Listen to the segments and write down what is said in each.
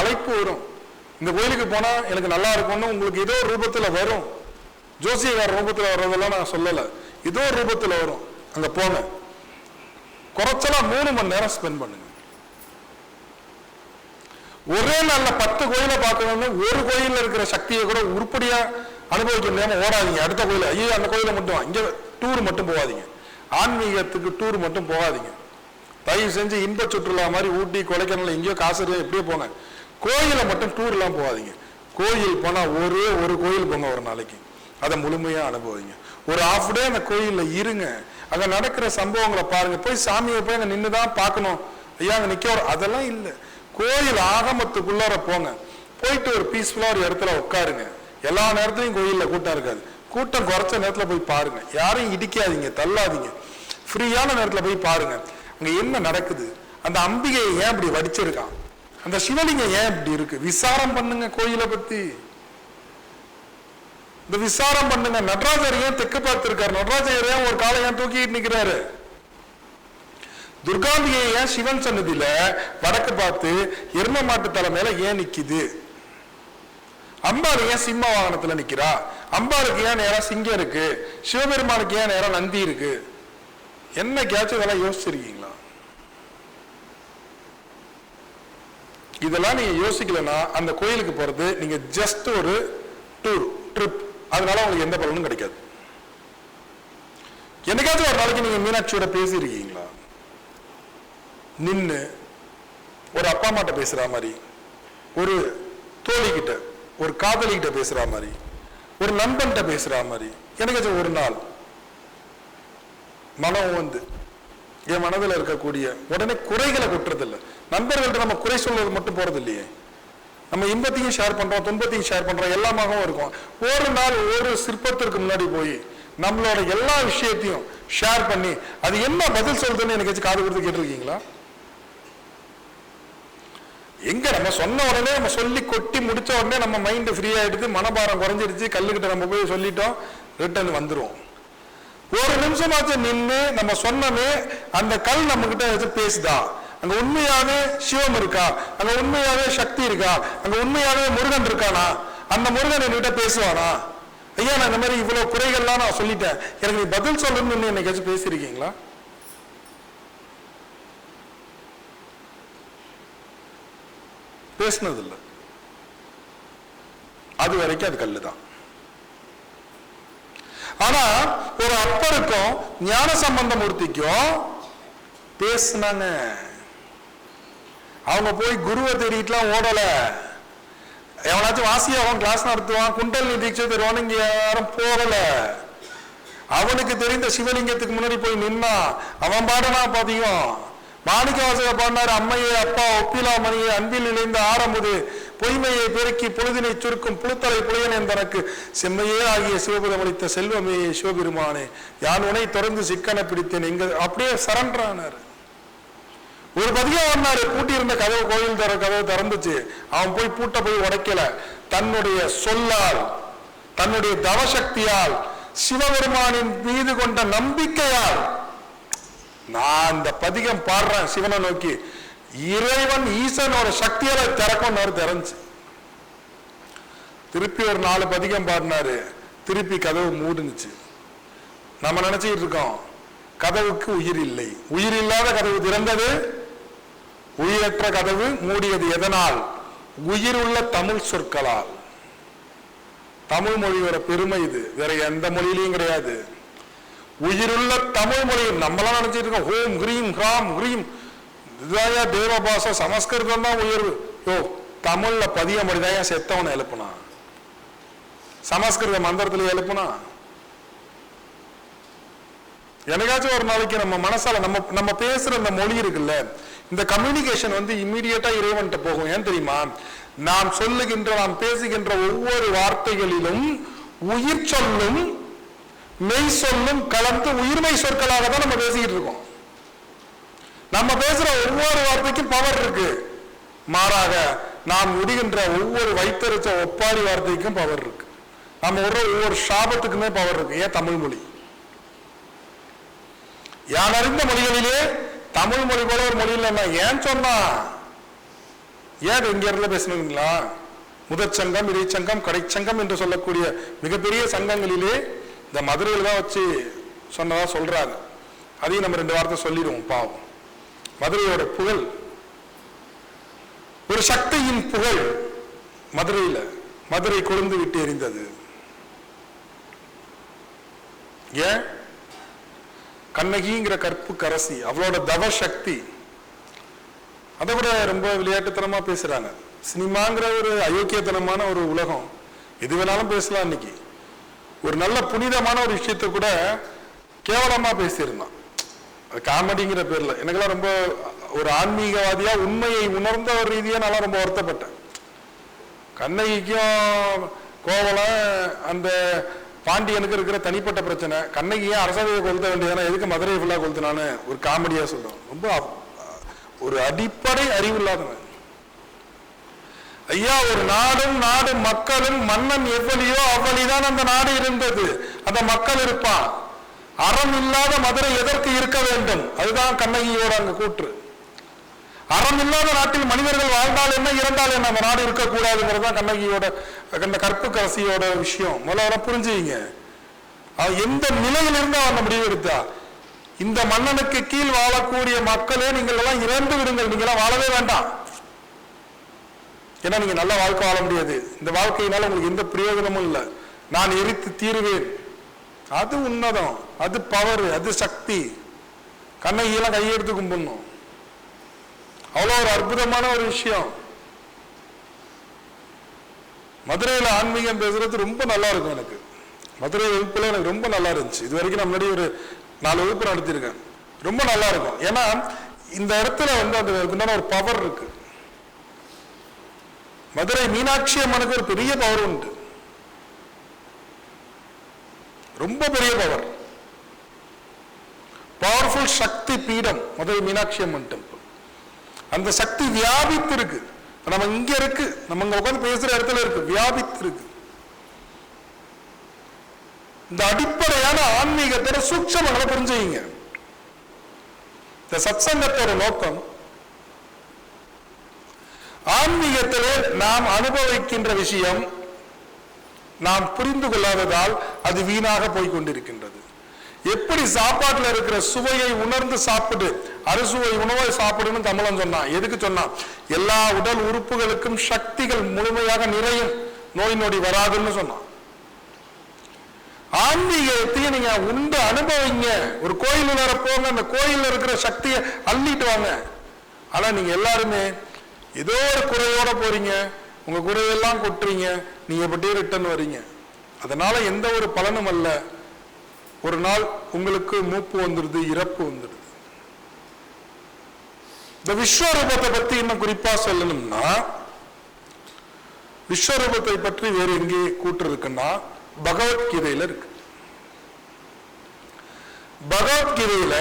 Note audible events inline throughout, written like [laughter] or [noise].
அழைப்பு வரும். இந்த கோயிலுக்கு போனா எனக்கு நல்லா இருக்கும்னு உங்களுக்கு ஏதோ ஒரு ரூபத்துல வரும். ஜோசியக்கார ரூபத்துல வர்றதெல்லாம் நான் சொல்லலை. ஏதோ ஒரு ரூபத்துல வரும். அங்க போங்க. குறைச்சலா மூணு மணி நேரம் ஸ்பெண்ட் பண்ணுங்க. ஒரே நாளில் பத்து கோயிலை பார்க்கணும்னு ஒரு கோயிலில் இருக்கிற சக்தியை கூட உருப்படியாக அனுபவிக்க முடியாமல் ஓடாதீங்க. அடுத்த கோயில் ஐயோ அந்த கோயிலை மட்டும் இங்கே டூர் மட்டும் போகாதீங்க. ஆன்மீகத்துக்கு டூர் மட்டும் போகாதீங்க. தயவு செஞ்சு இன்ப சுற்றுலா மாதிரி ஊட்டி கொடைக்கானல் எங்கேயோ காசு இருக்கு, எப்படியோ போங்க. கோயிலை மட்டும் டூர்லாம் போகாதீங்க. கோயில் போனால் ஒரே ஒரு கோயில் போங்க ஒரு நாளைக்கு. அதை முழுமையாக அனுபவிங்க. ஒரு ஆஃப் டே அந்த கோயிலில் இருங்க. அங்கே நடக்கிற சம்பவங்களை பாருங்க. போய் சாமியை போய் அங்கே நின்று தான் பார்க்கணும். ஐயா அங்கே நிற்க வர- அதெல்லாம் இல்லை. கோயில் ஆகமத்துக்குள்ளார போங்க. போயிட்டு ஒரு பீஸ்ஃபுல்லாக ஒரு இடத்துல உட்காருங்க. எல்லா நேரத்துலையும் கோயிலில் கூட்டம் இருக்காது. கூட்டம் குறைச்ச நேரத்தில் போய் பாருங்க. யாரையும் இடிக்காதீங்க தள்ளாதீங்க. ஃப்ரீயான நேரத்தில் போய் பாருங்க. அங்கே என்ன நடக்குது? அந்த அம்பிகையை ஏன் இப்படி வடிச்சிருக்கான்? அந்த சிவலிங்கம் ஏன் இப்படி இருக்கு? விசாரம் பண்ணுங்க கோயிலை பத்தி. இந்த விசாரம் பண்ணுங்க. நடராஜர் ஏன் தெற்கு பார்த்திருக்காரு? நடராஜர் ஏன் ஒரு காலை ஏன் தூக்கிட்டு நிக்கிறாரு? துர்காம்பிகை ஏன் சிவன் சன்னதியில வடக்கு பார்த்து எரும மாட்டு தலை மேல ஏன் நிக்குது? அம்பாள் ஏன் சிம்ம வாகனத்துல நிக்கிறா? அம்பாளுக்கு ஏன் நேரம் சிங்கம் இருக்கு? சிவபெருமானுக்கு ஏன் நேரம் நந்தி இருக்கு? என்ன கேட்சும் இதெல்லாம் யோசிச்சிருக்கீங்க. இதெல்லாம் நீங்க யோசிக்கலன்னா அந்த கோயிலுக்கு போறது நீங்க ஜஸ்ட் ஒரு டூர் ட்ரிப் அதனால உங்களுக்கு எந்த பலனும் கிடைக்காது. என்னைக்காச்சும் ஒரு நாளைக்கு நீங்க மீனாட்சியோட பேசியிருக்கீங்களா? நின்னு ஒரு அப்பா அம்மாட்ட பேசுற மாதிரி ஒரு தோழிகிட்ட ஒரு காதலிகிட்ட பேசுற மாதிரி ஒரு நண்பன்கிட்ட பேசுற மாதிரி எனக்கு ஒரு நாள் மனம் வந்து என் மனதில் இருக்கக்கூடிய உடனே குறைகளை கொட்டுறதில்ல. நண்பர்கள்ட்ட நம்ம குறை சொல்றது மட்டும் போறது இல்லையே நம்ம இன்பத்தையும் ஷேர் பண்றோம் துன்பத்தையும் ஷேர் பண்றோம் எல்லாமாகவும் இருக்கும். ஒரு நாள் ஒரு சிற்பத்திற்கு முன்னாடி போய் நம்மளோட எல்லா விஷயத்தையும் ஷேர் பண்ணி அது என்ன பதில் சொல்றதுன்னு எனக்கு காது கொடுத்து கேட்டிருக்கீங்களா? எங்க நம்ம சொன்ன உடனே நம்ம சொல்லி கொட்டி முடிச்ச உடனே நம்ம மைண்ட் ஃப்ரீ ஆயிடுது மனபாரம் குறைஞ்சிருச்சு கல்லுக்கிட்ட நம்ம போய் சொல்லிட்டோம் ரிட்டர்ன் வந்துடும் ஒரு நிமிஷமாச்சு நின்று நம்ம சொன்னமே அந்த கல் நம்ம கிட்ட வச்சு பேசுதா? அங்க உண்மையாவே சிவம் இருக்கா? அங்க உண்மையாவே சக்தி இருக்கா? அங்க உண்மையாவே முருகன் இருக்கானா? அந்த முருகன் என்கிட்ட பேசுவானா? ஐயா நான் இந்த மாதிரி இவ்வளவு குறைகள்லாம் நான் சொல்லிட்டேன். எனக்கு நீ பதில் சொல்லணும்னு என்னைக்காச்சும் பேசியிருக்கீங்களா? பேசினதில்லை. அது வரைக்கும் அது கல்லு தான் ஆனா ஒரு அப்பருக்கும் ஞான சம்பந்த மூர்த்திக்கும் பேசுனாங்க. அவங்க போய் குருவை தேடிட்டுலாம் ஓடல. எவனாச்சும் வாசி அவன் கிளாஸ் நடத்துவான் குண்டல் தீட்சை தருவான் இங்க யாரும் போகல. அவனுக்கு தெரிந்த சிவலிங்கத்துக்கு முன்னாடி போய் நின்னா அவன் பாடனா பாதியும். மாணிக்க வாசக பாடினார் அம்மையே அப்பா ஒப்பிலா மணியே அன்பில் இணைந்து ஆரம்புது. பொய்மையை பெருக்கி பொழுதினை சுருக்கும் புழுத்தலை புலையன் என்பனக்கு செம்மையே ஆகிய சிவபுரம் அளித்த செல்வமே சிவபெருமானே. யான் உனை தொடர்ந்து சிக்கன பிடித்தேன். எங்க அப்படியே சரண்டரானார். ஒரு பதியா வந்தாரு பூட்டி இருந்த கதவு கோயில் தர கதவு திறந்துச்சு. அவன் போய் பூட்ட போய் உடைக்கல. தன்னுடைய சொல்லால் தன்னுடைய தவசக்தியால் சிவபெருமானின் மீது கொண்ட நம்பிக்கையால் நான் இந்த பதிகம் பாடுறேன் சிவனை நோக்கி. இறைவன் ஈசனோட சக்தியால திறக்கணும் திறந்துச்சு. திருப்பி ஒரு நாலு பதிகம் பாடினாரு. திருப்பி கதவு மூடுனுச்சு. நம்ம நினைச்சிட்டு இருக்கோம் கதவுக்கு உயிர் இல்லை. உயிர் இல்லாத கதவு திறந்தது. உயிரற்ற கதவு மூடியது எதனால்? உயிர் உள்ள தமிழ் சொற்களால். தமிழ் மொழியோட பெருமை இது. வேற எந்த மொழியிலையும் கிடையாது. உயிருள்ள தமிழ் மொழி. நம்மளாம் நினைச்சிட்டு இருக்கோம் ஹோம் ஹ்ரீம் ஹ்ராம் ஹ்ரீம் இதுதாயா தேவ பாஷா சமஸ்கிருதம் தான் உயர்வு. யோ தமிழ்ல பதிய மொழிதான் செத்தவனை எழுப்புனா. சமஸ்கிருத மந்திரத்துல எழுப்புனா. எனக்காச்சும் ஒரு நாளைக்கு நம்ம மனசால நம்ம நம்ம பேசுற இந்த மொழி இருக்குல்ல இந்த கம்யூனிகேஷன் வந்து இம்மீடியட்டா இறைவன்கிட்ட போகும். ஏன் தெரியுமா? நாம் சொல்லுகின்ற நாம் பேசுகின்ற ஒவ்வொரு வார்த்தைகளிலும் உயிர் சொல்லும் மெய் சொல்லும் கலந்து உயிர்மை சொற்களாக தான் நம்ம பேசிக்கிட்டு இருக்கோம். நம்ம பேசுற ஒவ்வொரு வார்த்தைக்கும் பவர் இருக்கு. மாறாக நாம் விடுகின்ற ஒவ்வொரு வைத்தறிச்ச ஒப்பாரி வார்த்தைக்கும் பவர் இருக்கு. நம்ம விடுற ஒவ்வொரு சாபத்துக்குமே பவர் இருக்கு. ஏன் தமிழ் மொழி? யான் அறிந்த மொழிகளிலே தமிழ் மொழி போல ஒரு மொழி இல்லைன்னா ஏன் சொன்னா? ஏன் இங்க இடத்துல பேசணுங்களா முதற்சங்கம் இடைச்சங்கம் கடைச்சங்கம் என்று சொல்லக்கூடிய மிகப்பெரிய சங்கங்களிலே இந்த மதுரையில் தான் வச்சு சொன்னதா சொல்றாங்க. அதையும் நம்ம ரெண்டு வார்த்தை சொல்லிடுவோம் பாவம். மதுரையோட புகழ். ஒரு சக்தியின் புகழ் மதுரையில மதுரை கொழுந்து விட்டு எரிந்தது. ஏன்? கண்ணகிங்கிற கற்பு கரசி அவளோட தவ சக்தி. அதை கூட ரொம்ப விளையாட்டுத்தனமா பேசுறாங்க. சினிமாங்கிற ஒரு அயோக்கியத்தனமான ஒரு உலகம். எது வேணாலும் பேசலாம் இன்னைக்கு. ஒரு நல்ல புனிதமான ஒரு விஷயத்தை கூட கேவலமா பேசியிருந்தான். காமெடிங்கிற பேர்ல. எனக்கெல்லாம் ரொம்ப ஒரு ஆன்மீகவாதியா உண்மையை உணர்ந்த ஒரு ரீதியா நல்லா ரொம்ப வருத்தப்பட்டேன். கண்ணகிக்கும் கோவலம் அந்த பாண்டியனுக்கு இருக்கிற தனிப்பட்ட பிரச்சனை. கண்ணகி ஏன் அரசவையை கொளுத்த வேண்டியதானே எதுக்கு மதுரை ஃபுல்லாக கொளுத்தினான்னு ஒரு காமெடியா சொல்லுவோம் ரொம்ப ஒரு அடிப்படை அறிவு இல்லாதவன் ஐயா ஒரு நாடும் நாடு மக்களும் மன்னன் எவ்வளியோ அவ்வளிதான் அந்த நாடு இருந்தது. அந்த மக்கள் இருப்பான். அறம் இல்லாத மதுரை எதற்கு இருக்க வேண்டும்? அதுதான் கண்ணகியோட அங்க கூற்று. அறம் இல்லாத நாட்டில் மனிதர்கள் வாழ்ந்தால் என்ன இறந்தால் என்ன? அந்த நாடு இருக்கக்கூடாதுங்கிறது தான் கண்ணகியோட அந்த கற்பு கரசியோட விஷயம். முதல்ல புரிஞ்சுங்க எந்த நிலையிலிருந்து அவன் அந்த முடிவு எடுத்தா? இந்த மன்னனுக்கு கீழ் வாழக்கூடிய மக்களே நீங்கள் எல்லாம் இறந்து விடுங்கள். நீங்க எல்லாம் வாழவே வேண்டாம். ஏன்னா நீங்க நல்ல வாழ்க்கை வாழ முடியாது. இந்த வாழ்க்கையினால உங்களுக்கு எந்த பிரயோஜனமும் இல்லை. நான் எரித்து தீருவேன். அது உன்னதம் அது பவர் அது சக்தி. கண்ணகியெல்லாம் கையெடுத்து கும்பிடணும். அவ்வளோ ஒரு அற்புதமான ஒரு விஷயம். மதுரையில் ஆன்மீகம் பேசுறது ரொம்ப நல்லா இருக்கும் எனக்கு. மதுரை வகுப்புல எனக்கு ரொம்ப நல்லா இருந்துச்சு. இது வரைக்கும் நான் முன்னாடி ஒரு நாலு வகுப்பு நடத்தியிருக்கேன். ரொம்ப நல்லா இருக்கும். ஏன்னா இந்த இடத்துல வந்து அந்த உண்டான ஒரு பவர் இருக்கு. மதுரை மீனாட்சி அம்மனுக்கு ஒரு பெரிய பவர் உண்டு. ரொம்ப பெரிய பவர் பவர்ஃபுல் சக்தி பீடம் மதுரை மீனாட்சி அம்மன் டெம்பிள் அந்த சக்தி வியாபித்து இருக்கு நம்ம இங்க இருக்கு. நம்ம இங்க உட்கார்ந்து பேசுற இடத்துல இருக்கு. வியாபித்து இருக்கு இந்த அடிப்படையான ஆன்மீகத்தோட சூட்சமங்களை புரிஞ்சுங்க இந்த சத்சங்கத்தோட நோக்கம் ஆன்மீகத்திலே நாம் அனுபவிக்கின்ற விஷயம் நாம் புரிந்து கொள்ளாததால் அது வீணாக போய் கொண்டிருக்கின்றது எப்படி சாப்பாட்டுல இருக்கிற சுவையை உணர்ந்து சாப்பிடு அறுசுவை உணவை சாப்பிடுன்னு தமிழன் சொன்னான். எதுக்கு சொன்னான்? எல்லா உடல் உறுப்புகளுக்கும் சக்திகள் முழுமையாக நிறையும். நோய் நொடி வராதுன்னு சொன்னான். ஆன்மீகத்தையும் நீங்க உண்டு அனுபவிங்க. ஒரு கோயில் வர போங்க அந்த கோயில்ல இருக்கிற சக்தியை அள்ளிட்டு வாங்க. ஆனா நீங்க எல்லாருமே ஏதோ ஒரு குறையோட போறீங்க. உங்க குறையெல்லாம் கொட்டுறீங்க நீங்க எப்படியே ரிட்டர்ன் வரீங்க. அதனால எந்த ஒரு பலனும் அல்ல. ஒரு நாள் உங்களுக்கு மூப்பு வந்துடுது இறப்பு வந்துடுது. இந்த விஸ்வரூபத்தை பத்தி இன்னும் குறிப்பா சொல்லணும்னா விஸ்வரூபத்தை பற்றி வேறு எங்கே கூற்று இருக்குன்னா பகவத்கீதையில இருக்கு. பகவத்கீதையில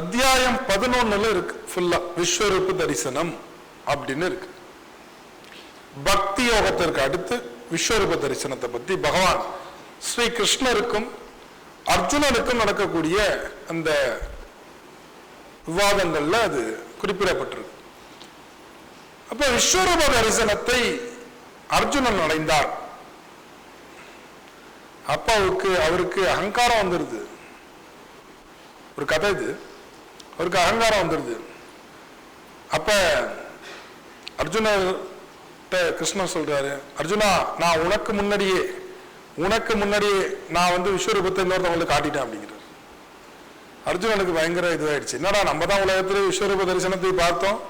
அத்தியாயம் பதினொன்னுல இருக்கு ஃபுல்லா விஸ்வரூப தரிசனம் அப்படின்னு இருக்கு. பக்தி யோகத்திற்கு அடுத்து விஸ்வரூப தரிசனத்தை பத்தி பகவான் ஸ்ரீ கிருஷ்ணருக்கும் அர்ஜுனனுக்கும் நடக்கக்கூடிய அந்த விவாதங்கள்ல அது குறிப்பிடப்பட்டிருக்கு. அப்ப விஸ்வரூப தரிசனத்தை அர்ஜுனன் அடைந்தார். அப்பாவுக்கு அவருக்கு அகங்காரம் வந்துருது. ஒரு கதை இது. அவருக்கு அகங்காரம் வந்துருது. அப்ப அர்ஜுனர் கிருஷ்ணன் சொல்றாரு. அர்ஜுனா நான் உனக்கு முன்னாடியே உனக்கு முன்னாடியே நான் வந்து விஸ்வரூபத்தை இன்னொருத்தவங்களுக்கு காட்டிட்டேன் அப்படிங்கிறார். அர்ஜுனனுக்கு பயங்கர இதுவாயிடுச்சு. என்னடா நம்ம தான் உலகத்துல விஸ்வரூப தரிசனத்தை பார்த்தோம்.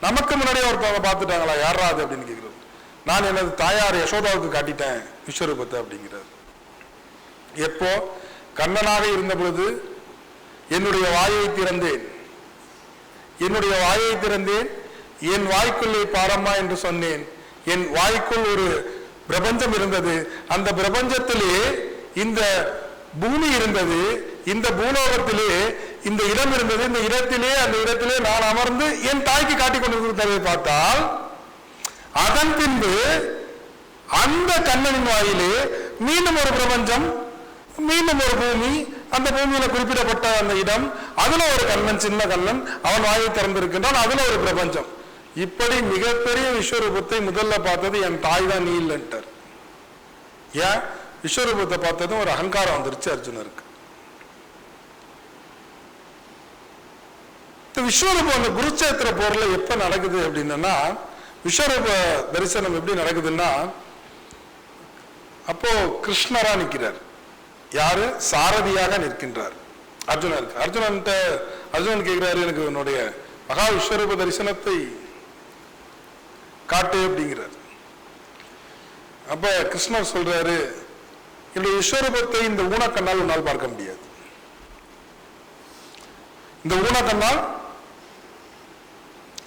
நமக்கு முன்னாடியே ஒருத்தவங்க பார்த்துட்டாங்களா யாரா அது அப்படின்னு கேட்கிறது நான் எனது தாயார் யசோதாவுக்கு காட்டிட்டேன் விஸ்வரூபத்தை அப்படிங்கிறார். எப்போ? கண்ணனாக இருந்த பொழுது என்னுடைய வாயை திறந்தேன். என்னுடைய வாயை திறந்தேன் என் வாய்க்குள்ளே பாரம்மா என்று சொன்னேன். என் வாய்க்குள் ஒரு பிரபஞ்சம் இருந்தது. அந்த பிரபஞ்சத்திலே இந்த பூமி இருந்தது. இந்த பூலோகத்திலே இந்த இடம் இருந்தது. இந்த இடத்திலே அந்த இடத்திலே நான் அமர்ந்து என் தாய்க்கு காட்டிக் கொண்டிருக்கிறதை பார்த்தால் அதன் பின்பு அந்த கண்ணனின் வாயிலே மீண்டும் ஒரு பிரபஞ்சம் மீண்டும் ஒரு பூமி அந்த பூமியில குறிப்பிடப்பட்ட அந்த இடம் அதுல ஒரு கண்ணன் சின்ன கண்ணன் அவன் வாயை திறந்திருக்கின்றான் அதுல ஒரு பிரபஞ்சம். இப்படி மிகப்பெரிய விஸ்வரூபத்தை முதல்ல பார்த்தது என் தாய் தான் நீ இல்லைன்ட்டார். ஏன்? விஸ்வரூபத்தை பார்த்ததும் ஒரு அகங்காரம் வந்துருச்சு அர்ஜுனருக்கு. விஸ்வரூபம் அந்த குருச்சேத்திர போர்ல எப்ப நடக்குது அப்படின்னா விஸ்வரூப தரிசனம் எப்படி நடக்குதுன்னா அப்போ கிருஷ்ணரா நிற்கிறார் யாரு? சாரதியாக நிற்கின்றார். அர்ஜுனருக்கு. அர்ஜுனன்ட்ட அர்ஜுனன் கேட்கிறாரு எனக்கு என்னுடைய மகா விஸ்வரூப தரிசனத்தை காட்டு அப்படிங்கிறார். அப்ப கிருஷ்ணர் சொல்றாரு என்னுடைய விஸ்வரூபத்தை இந்த ஊனக்கண்ணால் உன்னால் பார்க்க முடியாது. இந்த ஊனக்கண்ணால்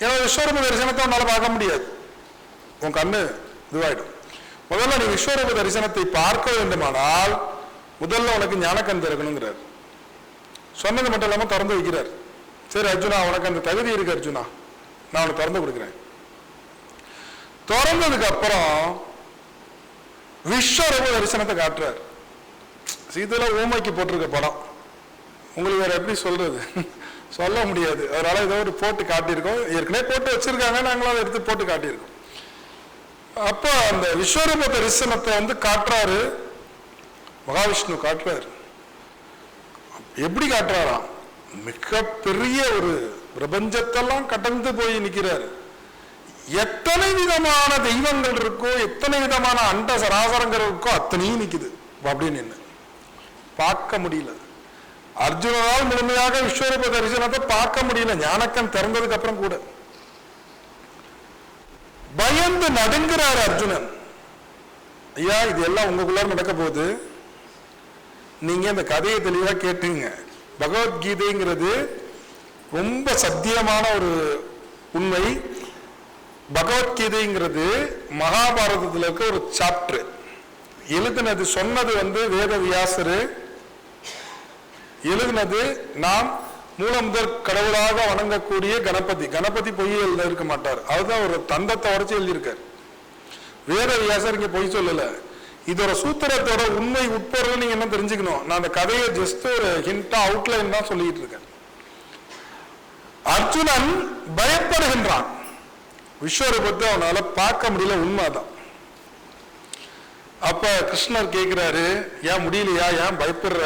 ஏன்னா விஸ்வரூப தரிசனத்தை உன்னால பார்க்க முடியாது. உன் கண்ணு இதுவாயிடும். முதல்ல நீ விஸ்வரூப தரிசனத்தை பார்க்க வேண்டுமானால் முதல்ல உனக்கு ஞானக்கண் திறக்கணுங்கிறார். சொன்னது மட்டும் இல்லாம திறந்து வைக்கிறார். சரி அர்ஜுனா உனக்கு அந்த தகுதி இருக்கு அர்ஜுனா. நான் உனக்கு திறந்து கொடுக்குறேன். திறந்ததுக்கு அப்புறம் விஸ்வரூப தரிசனத்தை காட்டுறார். இதுல ஊமைக்கு போட்டிருக்க படம். உங்களுக்கு வேற எப்படி சொல்றது? [laughs] சொல்ல முடியாது. அதனால ஏதோ ஒரு போட்டு காட்டியிருக்கோம். ஏற்கனவே போட்டு வச்சிருக்காங்க. நாங்களும் அதை எடுத்து போட்டு காட்டியிருக்கோம். அப்போ அந்த விஸ்வரூப தரிசனத்தை வந்து காட்டுறாரு. மகாவிஷ்ணு காட்டுறாரு. எப்படி காட்டுறாராம்? மிகப்பெரிய ஒரு பிரபஞ்சத்தெல்லாம் கடந்து போய் நிற்கிறாரு எத்தனை விதமான தெய்வங்கள் இருக்கோ எத்தனை விதமான அண்ட சராசரங்கள் இருக்கோ அத்தனையும் நிக்குது. அப்படின்னு பார்க்க முடியல. அர்ஜுனனால் முழுமையாக விஸ்வரூப தரிசனத்தை பார்க்க முடியல. ஞானக்கம் திறந்ததுக்கு அப்புறம் கூட. பயந்து நடுங்கிறார் அர்ஜுனன். ஐயா இது எல்லாம் உங்களுக்குள்ள நடக்க போகுது. நீங்க இந்த கதையை தெளிவா கேட்டுங்க. பகவத்கீதைங்கிறது ரொம்ப சத்தியமான ஒரு உண்மை. பகவத்கீதைங்கிறது மகாபாரதத்துல இருக்க ஒரு சாப்டர் எழுதினது சொன்னது வந்து வேத வியாசரு எழுதினது நாம் மூலமுதற் கடவுளாக வணங்கக்கூடிய கணபதி. கணபதி பொய் எழுத இருக்க மாட்டார். அதுதான் ஒரு தந்தத்தை உரைச்சு எழுதியிருக்கார். வேத வியாசர் இங்க பொய் சொல்லல. இதோட சூத்திரத்தோட உண்மை உட்பொருள் நீங்க என்ன தெரிஞ்சுக்கணும். நான் அந்த கதையை ஜஸ்ட் ஒரு ஹிண்டா அவுட்லைன் தான் சொல்லிட்டு இருக்கேன். அர்ஜுனன் பயப்படுகின்றான். விஸ்வரூபத்தை அவனால பார்க்க முடியல உண்மைதான். அப்ப கிருஷ்ணர் கேட்குறாரு ஏன் முடியலையா? ஏன் பயப்படுற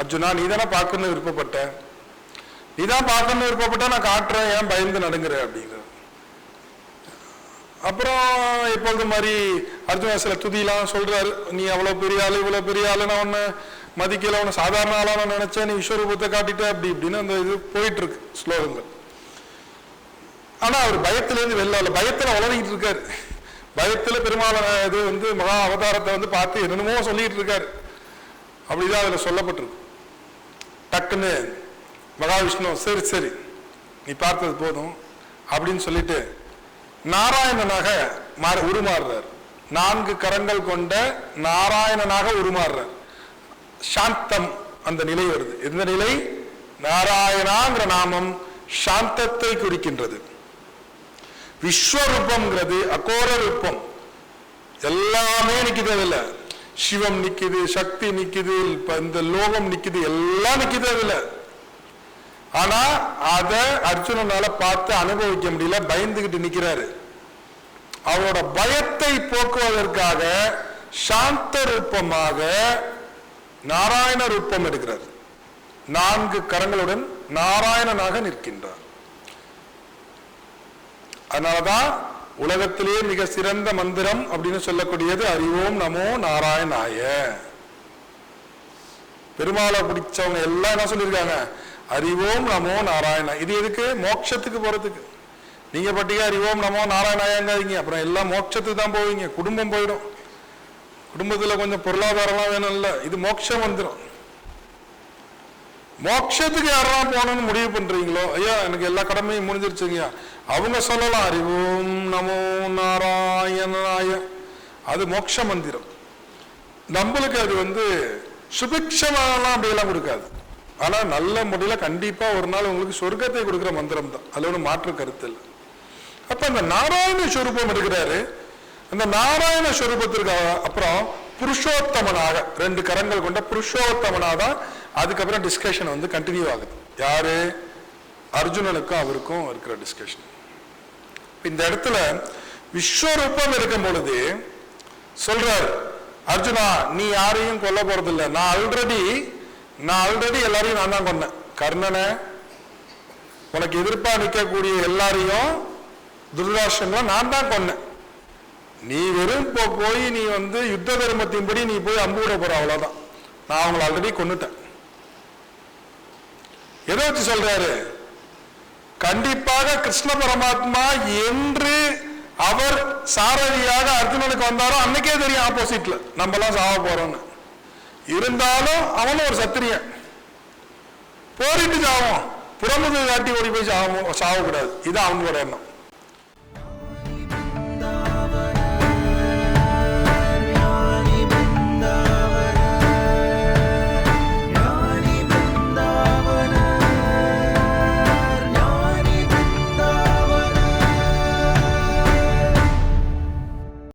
அர்ஜுனா? நீ தானே பார்க்கணும்னு விருப்பப்பட்ட. நீ தான் பார்க்கணும்னு விருப்பப்பட்ட நான் காட்டுறேன் ஏன் பயந்து நடுங்குற? அப்படிங்கிற அப்புறம் எப்பொழுது மாதிரி அர்ஜுனா சில துதியெல்லாம் சொல்றாரு. நீ அவ்வளோ பெரிய ஆளு இவ்வளோ பெரிய ஆளு நான் உன்னை மதிக்கல உன்னை சாதாரண ஆளான நான் நினைச்சேன் நீ விஸ்வரூபத்தை காட்டிட்ட அப்படி இப்படின்னு அந்த இது போயிட்டு இருக்கு ஸ்லோகங்கள். ஆனால் அவர் பயத்திலேருந்து வெளில வரல. பயத்துல இருக்கார் இருக்காரு. பயத்துல பெருமாள் இது வந்து மகா அவதாரத்தை வந்து பார்த்து என்னென்னமோ சொல்லிகிட்டு இருக்காரு. அப்படிதான் அதில் சொல்லப்பட்டிருக்கு. டக்குன்னு மகாவிஷ்ணு சரி சரி நீ பார்த்தது போதும் அப்படின்னு சொல்லிட்டு நாராயணனாக மாற உருமாறுறார். நான்கு கரங்கள் கொண்ட நாராயணனாக உருமாறுறார். சாந்தம் அந்த நிலை வருது. எந்த நிலை? நாராயணாங்கிற நாமம் சாந்தத்தை குறிக்கின்றது. விஸ்வரூபம்ங்கிறது அகோர ரூபம். எல்லாமே நிக்குது அதுல. சிவம் நிக்குது சக்தி நிக்குது இந்த லோகம் நிக்குது எல்லாம் நிக்குது அதுல. ஆனா அத அர்ஜுனனால பார்த்து அனுபவிக்க முடியல பயந்துகிட்டு நிக்கிறாரு. அவரோட பயத்தை போக்குவதற்காக சாந்த ரூபமாக நாராயண ரூபம் எடுக்கிறார். நான்கு கரங்களுடன் நாராயணனாக நிற்கின்றார். அதனாலதான் உலகத்திலே மிக சிறந்த மந்திரம் அப்படின்னு சொல்லக்கூடியது அறிவோம் நமோ நாராயணாய. பெருமாளை பிடிச்சவங்க எல்லாம் என்ன சொல்லியிருக்காங்க? அறிவோம் நமோ நாராயணா. இது எதுக்கு? மோட்சத்துக்கு போறதுக்கு. நீங்க பட்டிக்க அறிவோம் நமோ நாராயணாயங்காதீங்க. அப்புறம் எல்லாம் மோட்சத்துக்கு தான் போவீங்க. குடும்பம் போயிடும். குடும்பத்துல கொஞ்சம் பொருளாதாரம்லாம் வேணும்ல. இது மோட்சம் வந்துடும் மோட்சத்துக்கு யாரெல்லாம் போகணும்னு முடிவு பண்றீங்களோ ஐயா எனக்கு எல்லா கடமையும் முடிஞ்சிருச்சுங்கய்யா. அவங்க சொல்லலாம் அறிவோம் நமோ நாராயணாய அது மோட்ச மந்திரம். நம்மளுக்கு அது வந்து சுபிக்ஷமாலாம் அப்படியெல்லாம் கொடுக்காது. ஆனா நல்ல முறையில கண்டிப்பா ஒரு நாள் உங்களுக்கு சொர்க்கத்தை கொடுக்குற மந்திரம் தான். அதில் ஒன்றும் மாற்று கருத்து இல்லை. அப்ப அந்த நாராயண ஸ்வரூபம் இருக்கிறாரு அந்த நாராயண ஸ்வரூபத்திற்கு அப்புறம் புருஷோத்தமனாக ரெண்டு கரங்கள் கொண்ட புருஷோத்தமனாக தான் அதுக்கப்புறம் டிஸ்கஷன் வந்து கண்டினியூ ஆகுது. யாரு? அர்ஜுனனுக்கும் அவருக்கும் இருக்கிற டிஸ்கஷன் இந்த இடத்துல விஸ்வரூபம் இருக்கும் பொழுது சொல்றாரு அர்ஜுனா நீ யாரையும் கொல்ல போறதில்ல. நான் ஆல்ரெடி நான் ஆல்ரெடி எல்லாரையும் நான் தான் கொன்னேன். கர்ணனை உனக்கு எதிர்ப்பா நிற்கக்கூடிய எல்லாரையும் துர்தாஷன்லாம் நான் தான் கொன்னேன். நீ வெறும் போய் நீ வந்து யுத்த தர்மத்தின்படி நீ போய் அம்பு விட போற அவ்வளவுதான். நான் அவங்களை ஆல்ரெடி கொன்னுட்டேன். எதை வச்சு சொல்றாரு? கண்டிப்பாக கிருஷ்ண பரமாத்மா என்று அவர் சாரதியாக அர்ஜுனனுக்கு வந்தாரோ அன்னைக்கே தெரியும் ஆப்போசிட்ல நம்ம எல்லாம் சாவ போறோம்னு. இருந்தாலும் அவனும் ஒரு சத்திரியன் போரிட்டு சாவும். புறமுது காட்டி ஓடி போய் சாவும் சாவக்கூடாது. இது அவங்களோட எண்ணம்.